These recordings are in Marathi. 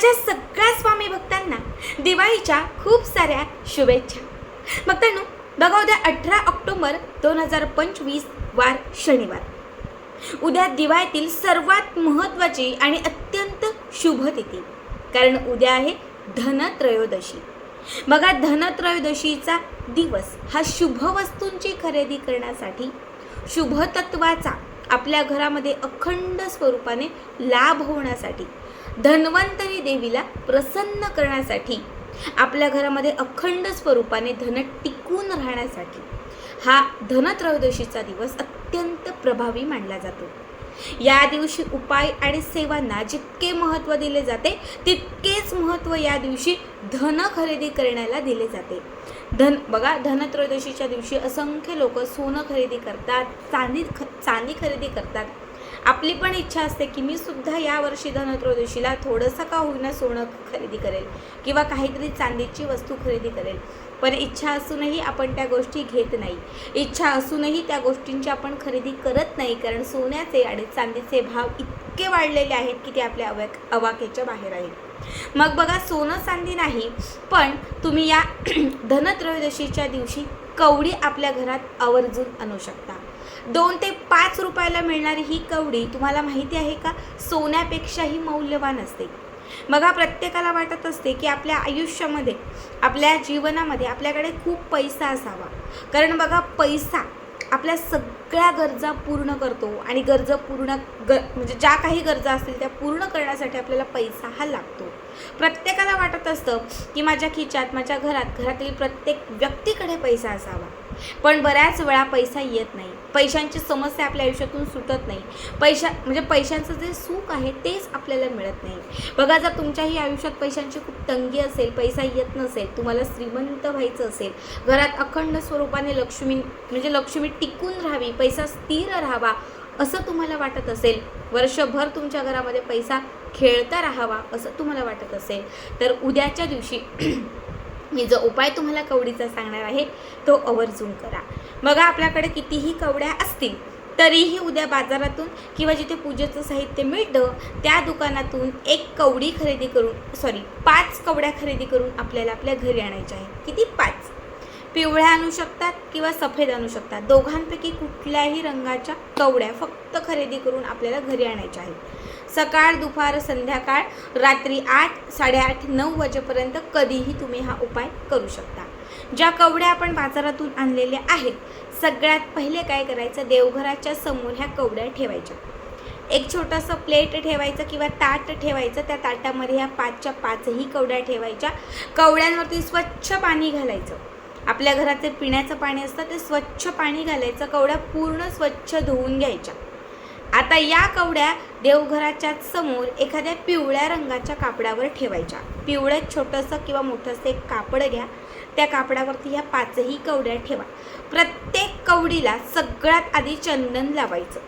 माझ्या सगळ्या स्वामी भक्तांना दिवाळीच्या खूप साऱ्या शुभेच्छा. भक्तांनो बघा उद्या अठरा ऑक्टोबर दोन हजार पंचवीस वार शनिवार. उद्या दिवाळीतील सर्वात महत्त्वाची आणि अत्यंत शुभ तिथी कारण उद्या आहे धनत्रयोदशी. बघा धनत्रयोदशीचा दिवस हा शुभ वस्तूंची खरेदी करण्यासाठी शुभतत्वाचा आपल्या घरामध्ये अखंड स्वरूपाने लाभ होण्यासाठी धन्वंतरी देवीला प्रसन्न करण्यासाठी आपल्या घरामध्ये अखंड स्वरूपाने धन टिकून राहण्यासाठी हा धनत्रयोदशीचा दिवस अत्यंत प्रभावी मानला जातो. या दिवशी उपाय आणि सेवांना जितके महत्त्व दिले जाते तितकेच महत्त्व या दिवशी धन खरेदी करण्याला दिले जाते. धन बघा धनत्रयोदशीच्या दिवशी असंख्य लोक सोनं खरेदी करतात चांदी ख चांदी खरेदी करतात. आपली पण इच्छा असते की मी सुद्धा यावर्षी धनत्रयोदशीला थोडंसं का होईना सोनं खरेदी करेल किंवा काहीतरी चांदीची वस्तू खरेदी करेल. पण इच्छा असूनही आपण त्या गोष्टी घेत नाही. इच्छा असूनही त्या गोष्टींची आपण खरेदी करत नाही कारण सोन्याचे आणि चांदीचे भाव इतके वाढलेले आहेत की ते आपल्या अवाक अवाकेच्या बाहेर आहेत. मग बघा सोनं चांदी नाही पण तुम्ही या धनत्रयोदशीच्या दिवशी कवडी आपल्या घरात आवर्जून आणू शकता. दोन ते पाच रुपयाला मिळणारी ही कवडी तुम्हाला माहिती आहे का? सोन्यापेक्षाही मौल्यवान असते. बघा प्रत्येकाला वाटत असते की आपल्या आयुष्यामध्ये आपल्या जीवनामध्ये आपल्याकडे खूप पैसा असावा. कारण बघा पैसा आपल्या सगळ्या गरजा पूर्ण करतो आणि गरजा पूर्ण ग म्हणजे ज्या काही गरजा असतील त्या पूर्ण करण्यासाठी आपल्याला पैसा हा लागतो. प्रत्येकाला वाटत असतं की माझ्या खिच्यात माझ्या घरात घरातील प्रत्येक व्यक्तीकडे पैसा असावा. पण बऱ्याच वेळा पैसा येत नाही. पैशांची समस्या आपल्या आयुष्यातून सुटत नाही. पैशा म्हणजे पैशांचं जे सुख आहे तेच आपल्याला मिळत नाही. बघा जर तुमच्याही आयुष्यात पैशांची खूप तंगी असेल पैसा येत नसेल तुम्हाला श्रीमंत व्हायचं असेल घरात अखंड स्वरूपाने लक्ष्मी म्हणजे लक्ष्मी टिकून राहावी पैसा स्थिर राहावा असं तुम्हाला वाटत असेल वर्षभर तुमच्या घरामध्ये पैसा खेळता राहावा असं तुम्हाला वाटत असेल तर उद्याच्या दिवशी मी जो उपाय तुम्हाला कवडीचा सांगणार आहे तो आवर्जून करा. बघा आपल्याकडे कितीही कवड्या असतील तरीही उद्या बाजारातून किंवा जिथे पूजेचं साहित्य मिळतं त्या दुकानातून एक कवडी खरेदी करून सॉरी पाच कवड्या खरेदी करून आपल्याला आपल्या घरी आणायच्या आहेत. किती? पाच. पिवळ्या आणू शकतात किंवा सफेद आणू शकतात. दोघांपैकी कुठल्याही रंगाच्या कवड्या फक्त खरेदी करून आपल्याला घरी आणायच्या आहेत. सकाळ दुपार संध्याकाळ रात्री आठ साडेआठ नऊ वाजेपर्यंत कधीही तुम्ही हा उपाय करू शकता. ज्या कवड्या आपण बाजारातून आणलेल्या आहेत सगळ्यात पहिले काय करायचं? देवघराच्या समोर ह्या कवड्या ठेवायच्या. एक छोटंसं प्लेट ठेवायचं किंवा ताट ठेवायचं त्या ताटामध्ये ह्या पाचच्या पाचही कवड्या ठेवायच्या. कवड्यांवरती स्वच्छ पाणी घालायचं. आपल्या घराचे पिण्याचं पाणी असतं ते स्वच्छ पाणी घालायचं. कवड्या पूर्ण स्वच्छ धुवून घ्यायच्या. आता या कवड्या देवघराच्या समोर एखाद्या पिवळ्या रंगाच्या कापडावर ठेवायच्या. पिवळं छोटंसं किंवा मोठंसं एक कापड घ्या. त्या कापडावरती ह्या पाचही कवड्या ठेवा. प्रत्येक कवडीला सगळ्यात आधी चंदन लावायचं.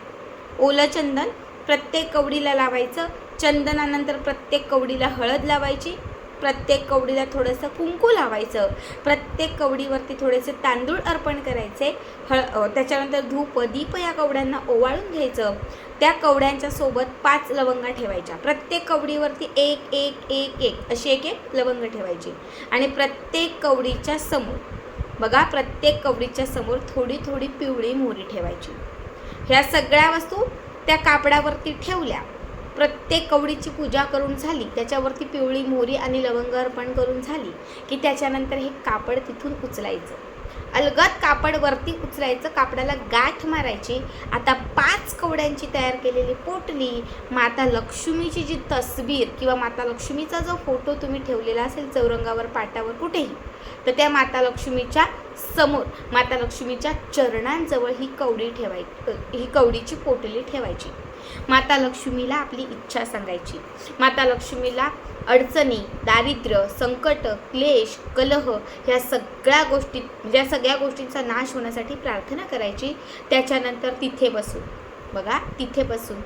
ओलं चंदन प्रत्येक कवडीला लावायचं. चंदनानंतर प्रत्येक कवडीला हळद लावायची. प्रत्येक कवडीला थोडंसं कुंकू लावायचं. प्रत्येक कवडीवरती थोडेसे तांदूळ अर्पण करायचे. हळ त्याच्यानंतर धूप दीप या कवड्यांना ओवाळून घ्यायचं. त्या कवड्यांच्या सोबत पाच लवंगा ठेवायच्या. प्रत्येक कवडीवरती एक एक एक एक अशी एक एक लवंग ठेवायची. आणि प्रत्येक कवडीच्या समोर बघा प्रत्येक कवडीच्या समोर थोडी थोडी पिवळी मोहरी ठेवायची. ह्या सगळ्या वस्तू त्या कापडावरती ठेवल्या. प्रत्येक कवडीची पूजा करून झाली त्याच्यावरती पिवळी मोहरी आणि लवंग अर्पण करून झाली की त्याच्यानंतर हे कापड तिथून उचलायचं. अलगद कापड वरती उचलायचं कापडाला गाठ मारायची. आता पाच कवड्यांची तयार केलेली पोटली माता लक्ष्मीची जी तस्वीर किंवा माता लक्ष्मीचा जो फोटो तुम्ही ठेवलेला असेल चौरंगावर पाटावर कुठेही तर त्या माता लक्ष्मीच्या समोर माता लक्ष्मीच्या चरणांजवळ ही कवडी ठेवाय ही कवडीची पोटली ठेवायची. माता लक्ष्मीला आपली इच्छा सांगायची. माता लक्ष्मीला अडचणी दारिद्र्य संकट क्लेश कलह ह्या सगळ्या गोष्टी ज्या या सगळ्या गोष्टींचा नाश होण्यासाठी प्रार्थना करायची. त्याच्यानंतर तिथे बसून बघा तिथे बसून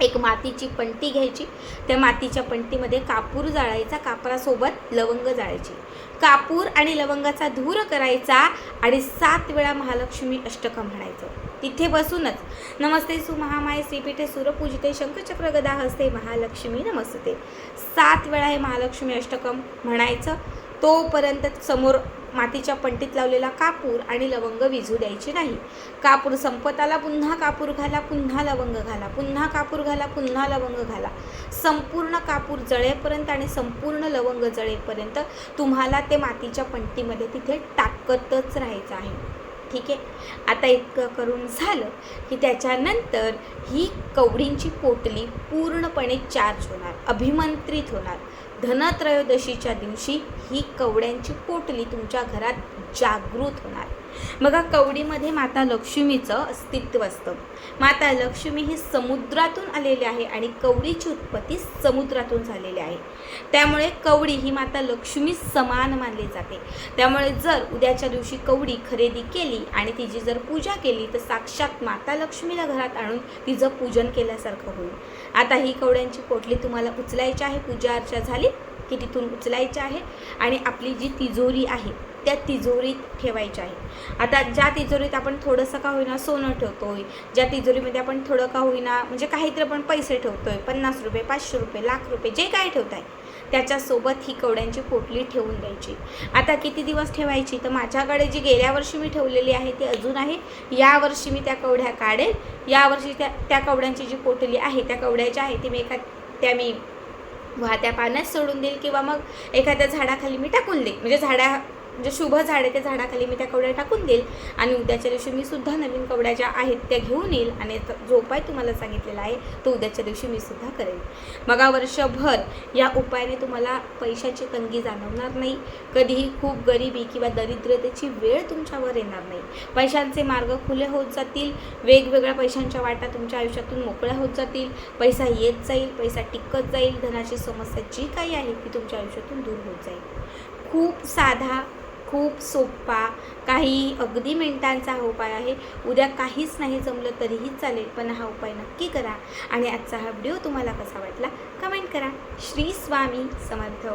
एक मातीची पंटी घ्यायची. त्या मातीच्या पंटीमध्ये कापूर जाळायचा कापरासोबत लवंग जाळायची. कापूर आणि लवंगाचा धूर करायचा आणि सात वेळा महालक्ष्मी अष्टकं म्हणायचं. तिथे बसूनच. नमस्ते सुमहामाय श्रीपीठे सुरपूजिते शंखचक्र गदा हस्ते महालक्ष्मी नमस्ते. सात वेळा हे महालक्ष्मी अष्टकम म्हणायचं. तोपर्यंत समोर मातीच्या पंटीत लावलेला कापूर आणि लवंग विझू द्यायची नाही. कापूर संपत आला पुन्हा कापूर घाला पुन्हा लवंग घाला पुन्हा कापूर घाला पुन्हा लवंग घाला. संपूर्ण कापूर जळेपर्यंत आणि संपूर्ण लवंग जळेपर्यंत तुम्हाला ते मातीच्या पंटीमध्ये तिथे टाकतच राहायचं आहे. ठीक आहे? आता इतकं करून झालं की त्याच्यानंतर ही कवडींची पोटली पूर्णपणे चार्ज होणार अभिमंत्रित होणार. धनत्रयोदशीच्या दिवशी ही कवड्यांची पोटली तुमच्या घरात जागृत होणार. बघा कवडीमध्ये माता लक्ष्मीचं अस्तित्व असतं. माता लक्ष्मी ही समुद्रातून आलेली आहे आणि कवडीची उत्पत्ती समुद्रातून झालेली आहे. त्यामुळे कवडी ही माता लक्ष्मी समान मानली जाते. त्यामुळे जर उद्याच्या दिवशी कवडी खरेदी केली आणि तिची जर पूजा केली तर साक्षात माता लक्ष्मीला घरात आणून तिचं पूजन केल्यासारखं होईल. आता ही कवड्यांची पोटली तुम्हाला उचलायची आहे पूजा अर्चा झाली की तिथून उचलायची आहे आणि आपली जी तिजोरी आहे त्या तिजोरीत ठेवायच्या आहे आता ज्या तिजोरीत आपण थोडंसं का होईना सोनं ठेवतो आहे ज्या तिजोरीमध्ये आपण थोडं का होईना म्हणजे काहीतरी आपण पैसे ठेवतो आहे पन्नास रुपये पाचशे रुपये लाख रुपये जे काय ठेवताय त्याच्यासोबत ही कवड्यांची पोटली ठेवून द्यायची. आता किती दिवस ठेवायची? तर माझ्याकडे जी गेल्या वर्षी मी ठेवलेली आहे ती अजून आहे. यावर्षी मी त्या कवड्या काढेल यावर्षी त्या त्या कवड्यांची जी पोटली आहे त्या कवड्याच्या आहे ती मी एका त्या मी वाहत्या पाण्यात सोडून देईल किंवा मग एखाद्या झाडाखाली मी टाकून देईल. म्हणजे झाडा म्हणजे शुभ झाड आहे त्या झाडाखाली मी त्या कवड्या टाकून देईल. आणि उद्याच्या दिवशी मी सुद्धा नवीन कवड्या ज्या आहेत त्या घेऊन येईल आणि जो उपाय तुम्हाला सांगितलेला आहे तो उद्याच्या दिवशी मी सुद्धा करेन मगा वर्षभर या उपायाने तुम्हाला पैशाची तंगी जाणवणार नाही. कधीही खूप गरिबी किंवा दरिद्रतेची वेळ तुमच्यावर येणार नाही. पैशांचे मार्ग खुले होत जातील. वेगवेगळ्या पैशांच्या वाटा तुमच्या आयुष्यातून मोकळ्या होत जातील. पैसा येत जाईल पैसा टिकत जाईल. धनाची समस्या जी काही आहे ती तुमच्या आयुष्यातून दूर होत जाईल. खूप साधा खूप सोपा काही अगदी मिनिटांचा हा उपाय आहे. उद्या काहीच नाही जमलं तरीही चालेल पण हा उपाय नक्की करा. आणि आजचा हा व्हिडिओ तुम्हाला कसा वाटला कमेंट करा. श्री स्वामी समर्थ.